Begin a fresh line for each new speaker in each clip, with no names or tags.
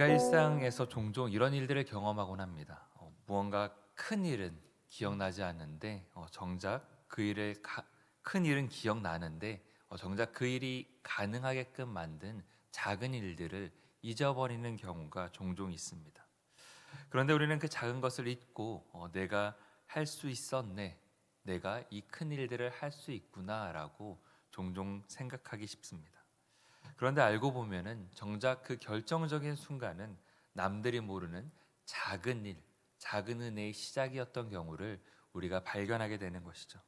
우리가 일상에서 종종 이런 일들을 경험하곤 합니다. 어, 무언가 큰 일은 기억나지 않는데 어, 정작 그 일을 가, 큰 일은 기억나는데 어, 정작 그 일이 가능하게끔 만든 작은 일들을 잊어버리는 경우가 종종 있습니다. 그런데 우리는 그 작은 것을 잊고 어, 내가 할 수 있었네, 내가 이 큰 일들을 할 수 있구나라고 종종 생각하기 쉽습니다. 그런데 알고 보면은 정작 그 결정적인 순간은 남들이 모르는 작은 일, 작은 은혜의 시작이었던 경우를 우리가 발견하게 되는 것이죠.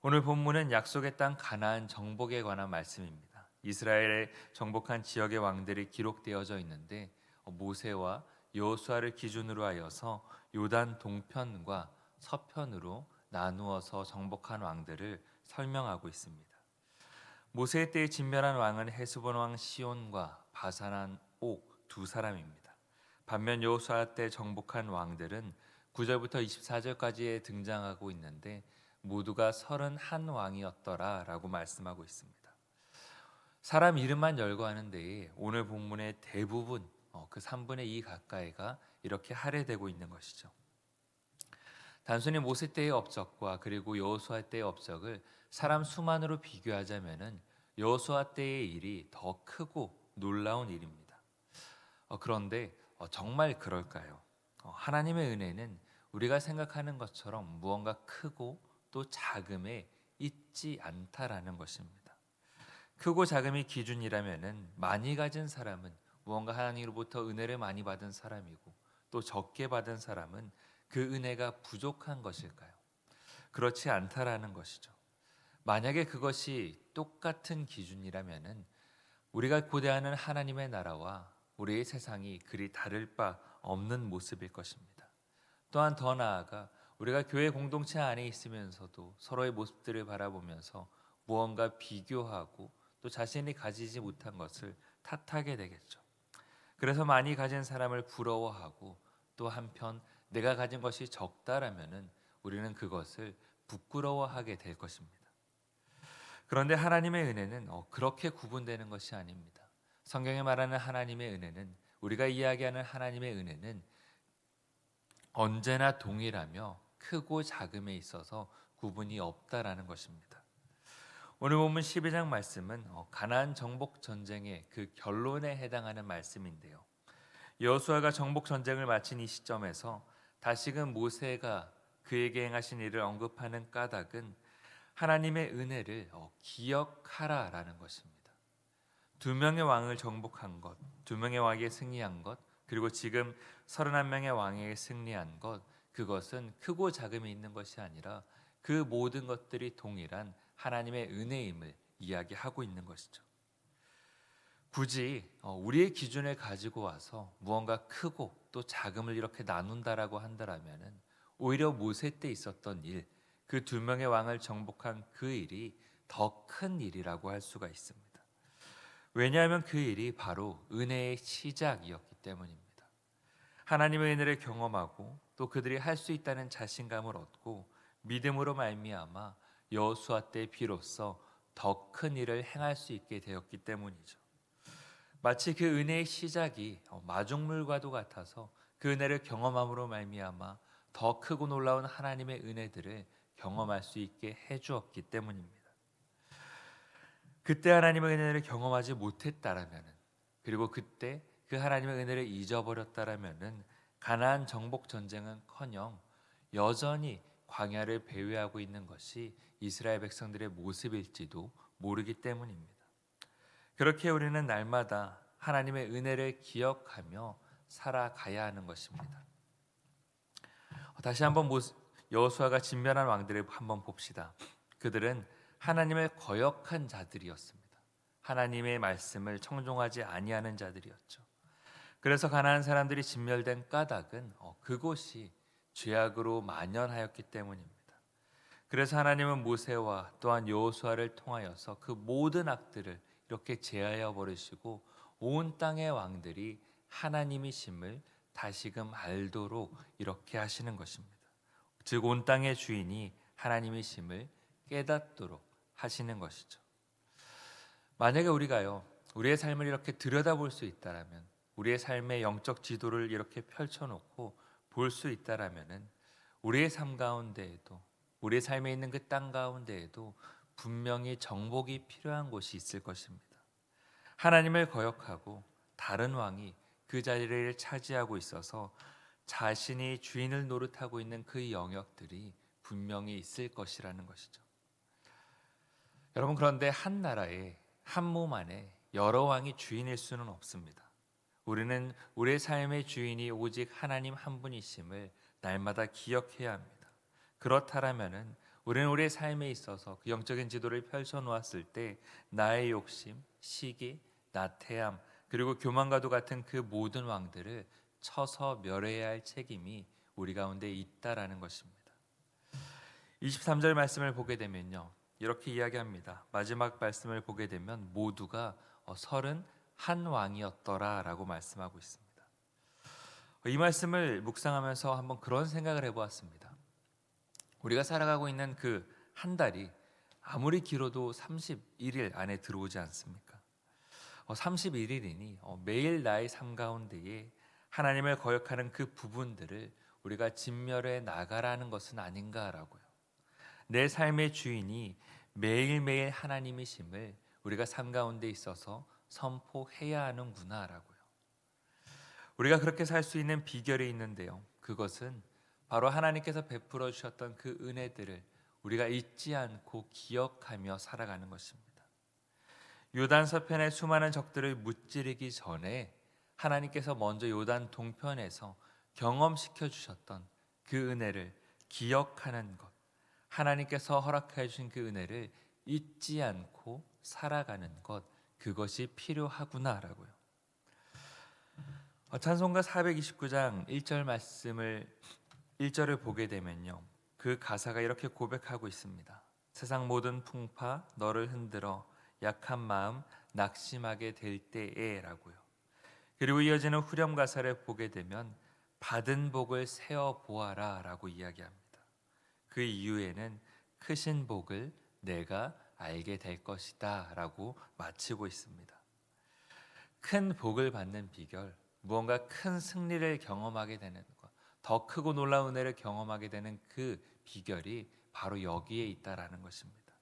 오늘 본문은 약속의 땅 가나안 정복에 관한 말씀입니다. 이스라엘의 정복한 지역의 왕들이 기록되어져 있는데 모세와 여호수아를 기준으로 하여서 요단 동편과 서편으로 나누어서 정복한 왕들을 설명하고 있습니다. 모세의 때에 진멸한 왕은 헤스본 왕 시온과 바산한 옥 두 사람입니다. 반면 여호수아 때 정복한 왕들은 9절부터 24절까지에 등장하고 있는데 모두가 31 왕이었더라라고 말씀하고 있습니다. 사람 이름만 열거하는 데에 오늘 본문의 대부분 어, 그 3분의 2 가까이가 이렇게 할애되고 있는 것이죠. 단순히 모세 때의 업적과 그리고 여호수아 때의 업적을 사람 수만으로 비교하자면은 여호수아 때의 일이 더 크고 놀라운 일입니다. 어, 그런데 어, 정말 그럴까요? 어, 하나님의 은혜는 우리가 생각하는 것처럼 무언가 크고 또 작음에 있지 않다라는 것입니다. 크고 작음이 기준이라면은 많이 가진 사람은 무언가 하나님으로부터 은혜를 많이 받은 사람이고 또 적게 받은 사람은 그 은혜가 부족한 것일까요? 그렇지 않다라는 것이죠. 만약에 그것이 똑같은 기준이라면은 우리가 고대하는 하나님의 나라와 우리의 세상이 그리 다를 바 없는 모습일 것입니다. 또한 더 나아가 우리가 교회 공동체 안에 있으면서도 서로의 모습들을 바라보면서 무언가 비교하고 또 자신이 가지지 못한 것을 탓하게 되겠죠. 그래서 많이 가진 사람을 부러워하고 또 한편 내가 가진 것이 적다라면은 우리는 그것을 부끄러워하게 될 것입니다. 그런데 하나님의 은혜는 어, 그렇게 구분되는 것이 아닙니다. 성경에 말하는 하나님의 은혜는 우리가 이야기하는 하나님의 은혜는 언제나 동일하며 크고 작음에 있어서 구분이 없다라는 것입니다. 오늘 본문 12장 말씀은 어, 가나안 정복 전쟁의 그 결론에 해당하는 말씀인데요. 여호수아가 정복 전쟁을 마친 이 시점에서 다시금 모세가 그에게 행하신 일을 언급하는 까닭은 하나님의 은혜를 어, 기억하라라는 것입니다. 두 명의 왕을 정복한 것, 두 명의 왕에게 승리한 것, 그리고 지금 31명의 왕에게 승리한 것, 그것은 크고 작음이 있는 것이 아니라 그 모든 것들이 동일한 하나님의 은혜임을 이야기하고 있는 것이죠. 굳이 어, 우리의 기준을 가지고 와서 무언가 크고 또 자금을 이렇게 나눈다라고 한다라면은 오히려 모세 때 있었던 일, 그 두 명의 왕을 정복한 그 일이 더 큰 일이라고 할 수가 있습니다. 왜냐하면 그 일이 바로 은혜의 시작이었기 때문입니다. 하나님의 은혜를 경험하고 또 그들이 할 수 있다는 자신감을 얻고 믿음으로 말미암아 여호수아 때 비로소 더 큰 일을 행할 수 있게 되었기 때문이죠. 마치 그 은혜의 시작이 마중물과도 같아서 그 은혜를 경험함으로 말미암아 더 크고 놀라운 하나님의 은혜들을 경험할 수 있게 해 주었기 때문입니다. 그때 하나님의 은혜를 경험하지 못했다라면 그리고 그때 그 하나님의 은혜를 잊어버렸다라면은 가나안 정복 전쟁은커녕 여전히 광야를 배회하고 있는 것이 이스라엘 백성들의 모습일지도 모르기 때문입니다. 그렇게 우리는 날마다 하나님의 은혜를 기억하며 살아가야 하는 것입니다. 다시 한번 여호수아가 진멸한 왕들을 한번 봅시다. 그들은 하나님을 거역한 자들이었습니다. 하나님의 말씀을 청종하지 아니하는 자들이었죠. 그래서 가나안 사람들이 진멸된 까닭은 어, 그곳이 죄악으로 만연하였기 때문입니다. 그래서 하나님은 모세와 또한 여호수아를 통하여서 그 모든 악들을 이렇게 제하여 버리시고 온 땅의 왕들이 하나님이심을 다시금 알도록 이렇게 하시는 것입니다. 즉 온 땅의 주인이 하나님이심을 깨닫도록 하시는 것이죠. 만약에 우리가요 우리의 삶을 이렇게 들여다볼 수 있다라면 우리의 삶의 영적 지도를 이렇게 펼쳐놓고 볼 수 있다라면은 우리의 삶 가운데에도 우리의 삶에 있는 그 땅 가운데에도 분명히 정복이 필요한 곳이 있을 것입니다. 하나님을 거역하고 다른 왕이 그 자리를 차지하고 있어서 자신이 주인을 노릇하고 있는 그 영역들이 분명히 있을 것이라는 것이죠. 여러분 그런데 한 나라에 한 몸 안에 여러 왕이 주인일 수는 없습니다. 우리는 우리의 삶의 주인이 오직 하나님 한 분이심을 날마다 기억해야 합니다. 그렇다라면은 우리는 우리의 삶에 있어서 그 영적인 지도를 펼쳐 놓았을 때 나의 욕심, 시기, 나태함 그리고 교만과도 같은 그 모든 왕들을 쳐서 멸해야 할 책임이 우리 가운데 있다라는 것입니다. 23절 말씀을 보게 되면요. 이렇게 이야기합니다. 마지막 말씀을 보게 되면 모두가 어, 서른 한 왕이었더라라고 말씀하고 있습니다. 어, 이 말씀을 묵상하면서 한번 그런 생각을 해보았습니다. 우리가 살아가고 있는 그 한 달이 아무리 길어도 31일 안에 들어오지 않습니까? 어, 31일이니 어, 매일 나의 삶 가운데에 하나님을 거역하는 그 부분들을 우리가 진멸해 나가라는 것은 아닌가라고요. 내 삶의 주인이 매일매일 하나님이심을 우리가 삶 가운데 있어서 선포해야 하는구나라고요. 우리가 그렇게 살 수 있는 비결이 있는데요. 그것은 바로 하나님께서 베풀어 주셨던 그 은혜들을 우리가 잊지 않고 기억하며 살아가는 것입니다. 요단 서편의 수많은 적들을 무찌르기 전에 하나님께서 먼저 요단 동편에서 경험시켜 주셨던 그 은혜를 기억하는 것. 하나님께서 허락해 주신 그 은혜를 잊지 않고 살아가는 것 그것이 필요하구나라고요. 어, 찬송가 429장 1절 말씀을 1절을 보게 되면요. 그 가사가 이렇게 고백하고 있습니다. 세상 모든 풍파 너를 흔들어 약한 마음 낙심하게 될 때에라고요. 그리고 이어지는 후렴 가사를 보게 되면 받은 복을 세어 보아라라고 이야기합니다. 그 이후에는 크신 복을 내가 알게 될 것이다라고 마치고 있습니다. 큰 복을 받는 비결, 무언가 큰 승리를 경험하게 되는 것, 더 크고 놀라운 은혜를 경험하게 되는 그 비결이 바로 여기에 있다라는 것입니다.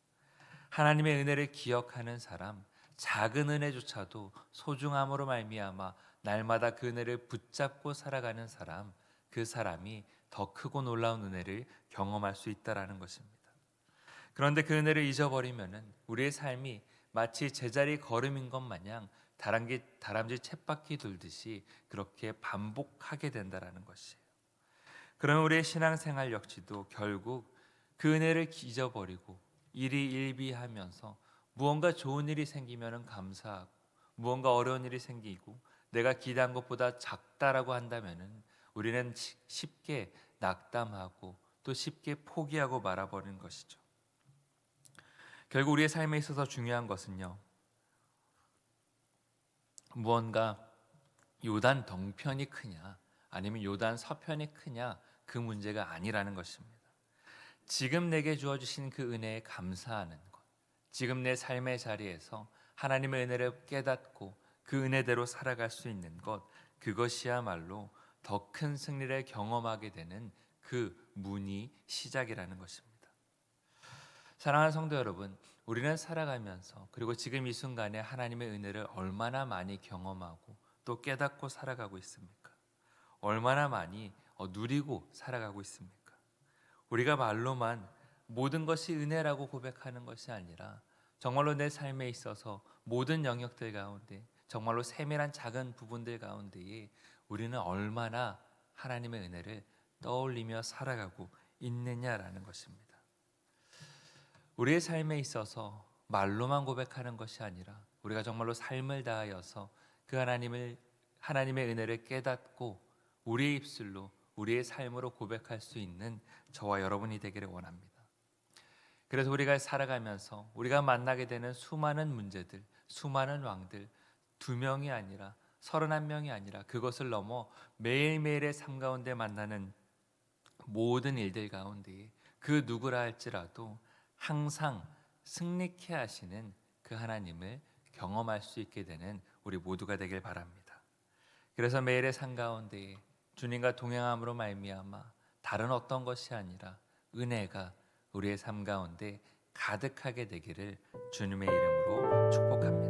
하나님의 은혜를 기억하는 사람, 작은 은혜조차도 소중함으로 말미암아 날마다 그 은혜를 붙잡고 살아가는 사람, 그 사람이 더 크고 놀라운 은혜를 경험할 수 있다라는 것입니다. 그런데 그 은혜를 잊어버리면은 우리의 삶이 마치 제자리 걸음인 것 마냥 다람쥐 다람쥐 쳇바퀴 돌듯이 그렇게 반복하게 된다라는 것이에요. 그러면 우리의 신앙생활 역시도 결국 그 은혜를 잊어버리고 일이 일비하면서 무언가 좋은 일이 생기면은 감사하고 무언가 어려운 일이 생기고 내가 기대한 것보다 작다라고 한다면은 우리는 쉽게 낙담하고 또 쉽게 포기하고 말아버리는 것이죠. 결국 우리의 삶에 있어서 중요한 것은요. 무언가 요단 동편이 크냐 아니면 요단 서편이 크냐 그 문제가 아니라는 것입니다. 지금 내게 주어 주신 그 은혜에 감사하는 것. 지금 내 삶의 자리에서 하나님의 은혜를 깨닫고 그 은혜대로 살아갈 수 있는 것 그것이야말로 더 큰 승리를 경험하게 되는 그 문이 시작이라는 것입니다. 사랑하는 성도 여러분, 우리는 살아가면서 그리고 지금 이 순간에 하나님의 은혜를 얼마나 많이 경험하고 또 깨닫고 살아가고 있습니까? 얼마나 많이 어, 누리고 살아가고 있습니까? 우리가 말로만 모든 것이 은혜라고 고백하는 것이 아니라 정말로 내 삶에 있어서 모든 영역들 가운데 정말로 세밀한 작은 부분들 가운데에 우리는 얼마나 하나님의 은혜를 떠올리며 살아가고 있느냐라는 것입니다. 우리의 삶에 있어서 말로만 고백하는 것이 아니라 우리가 정말로 삶을 다하여서 그 하나님을 하나님의 은혜를 깨닫고 우리의 입술로 우리의 삶으로 고백할 수 있는 저와 여러분이 되기를 원합니다. 그래서 우리가 살아가면서 우리가 만나게 되는 수많은 문제들, 수많은 왕들 두 명이 아니라 서른한 명이 아니라 그것을 넘어 매일매일의 삶 가운데 만나는 모든 일들 가운데 그 누구라 할지라도 항상 승리케 하시는 그 하나님을 경험할 수 있게 되는 우리 모두가 되길 바랍니다. 그래서 매일의 삶 가운데 주님과 동행함으로 말미암아 다른 어떤 것이 아니라 은혜가 우리의 삶 가운데 가득하게 되기를 주님의 이름으로 축복합니다.